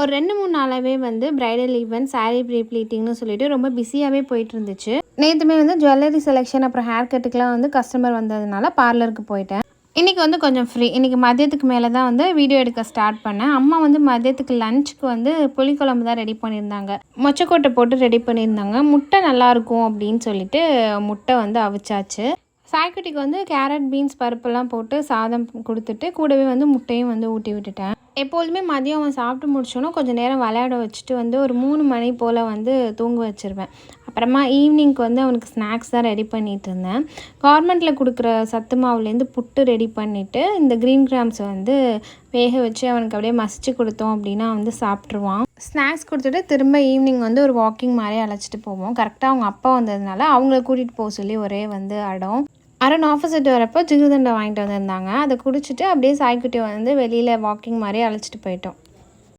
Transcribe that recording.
ஒரு ரெண்டு மூணு நாளாகவே வந்து பிரைடல் ஈவெண்ட் சாரீ ப்ரீ ப்ளீட்டிங்னு சொல்லிட்டு ரொம்ப பிஸியாகவே போயிட்டு இருந்துச்சு நேற்றுமே வந்து ஜுவல்லரி செலெக்ஷன் அப்புறம் ஹேர் கட்டுக்கெலாம் வந்து கஸ்டமர் வந்ததுனால பார்லருக்கு போயிட்டேன். இன்றைக்கி வந்து கொஞ்சம் ஃப்ரீ இன்றைக்கி மதியத்துக்கு மேலே தான் வந்து வீடியோ எடுக்க ஸ்டார்ட் பண்ணேன். அம்மா வந்து மதியத்துக்கு லஞ்சுக்கு வந்து புளிக்குழம்பு தான் ரெடி பண்ணியிருந்தாங்க. மொச்சக்கோட்டை போட்டு ரெடி பண்ணியிருந்தாங்க. முட்டை நல்லாயிருக்கும் அப்படின்னு சொல்லிட்டு முட்டை வந்து அவிச்சாச்சு. சாய்க்குட்டிக்கு வந்து கேரட் பீன்ஸ் பருப்பெல்லாம் போட்டு சாதம் கொடுத்துட்டு கூடவே வந்து முட்டையும் வந்து ஊட்டி விட்டுட்டேன். எப்பொழுதுமே மதியம் அவன் சாப்பிட்டு முடிச்சோன்னா கொஞ்சம் நேரம் விளையாட வச்சுட்டு வந்து ஒரு மூணு மணி போல் வந்து தூங்க வச்சிருவேன். அப்புறமா ஈவினிங்க்கு வந்து அவனுக்கு ஸ்நாக்ஸ் தான் ரெடி பண்ணிகிட்டு இருந்தேன். கவர்மெண்ட்டில் கொடுக்குற சத்து மாவுலேருந்து புட்டு ரெடி பண்ணிவிட்டு இந்த க்ரீன் கிராம்ஸை வந்து வேக வச்சு அவனுக்கு அப்படியே மசிச்சு கொடுத்தோம் அப்படின்னா வந்து சாப்பிட்ருவான் ஸ்நாக்ஸ் கொடுத்துட்டு திரும்ப ஈவினிங் வந்து ஒரு வாக்கிங் மாதிரி அழைச்சிட்டு போவோம். கரெக்டாக அவங்க அப்பா வந்ததுனால அவங்கள கூட்டிகிட்டு போக சொல்லி ஒரே வந்து அடம். அரண் ஆப்போசிட் வரப்போ ஜிகுதண்டை வாங்கிட்டு வந்திருந்தாங்க. அதை குடிச்சிட்டு அப்படியே சாய்க்குட்டி வந்து வெளியில் வாக்கிங் மாதிரி அழைச்சிட்டு போயிட்டோம்.